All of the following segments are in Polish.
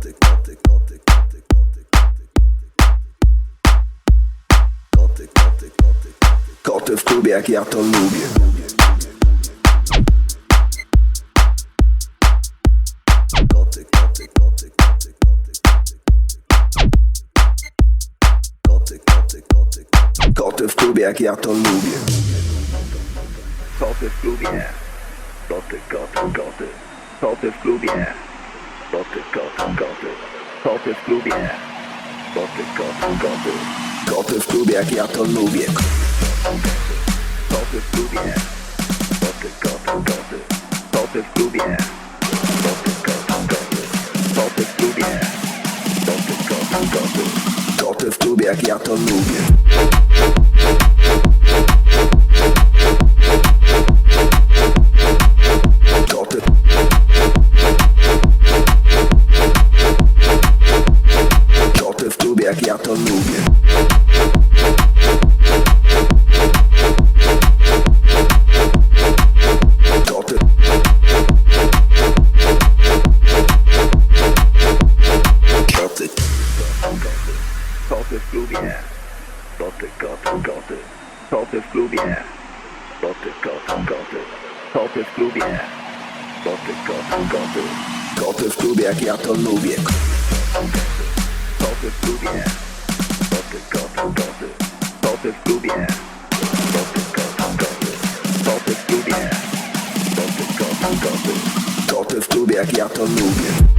kotyk, kotyk, kotyk, kotyk, kotyk, kotyk, kotyk, kotyk, kotyk, kotyk, koty w klubie jak ja to lubię. Kotyk, kotyk, kotyk, kotyk, kotyk, kotyk, kotyk, kotyk, kotyk, koty w klubie jak ja to lubię. Koty w klubie, koty, koty, koty, koty w klubie. Koty, koty, koty. Koty w klubie. Koty, koty, koty. Koty w klubie jak ja to lubię Koty w klubie. Koty, koty, koty. Koty w klubie. Koty, koty, koty. Koty w klubie. Koty, koty, koty. Koty w klubie jak ja to lubię Klubie jak ja to lubię Koty w klubie. Koty, koty, koty. Koty w klubie. Koty, koty, koty. Koty w klubie. Koty, koty, koty. Koty w klubie jak ja to lubię Koty w klubie. Koty, koty, koty. Koty w klubie. Koty, koty, koty. Koty w klubie. Koty, koty, koty. Koty w klubie jak ja to lubię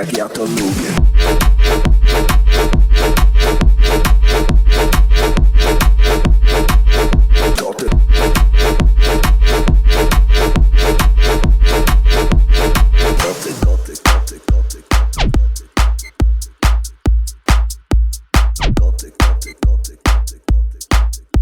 jak ja to lubię Gothic, Gothic, Gothic, Gothic, Gothic, Gothic.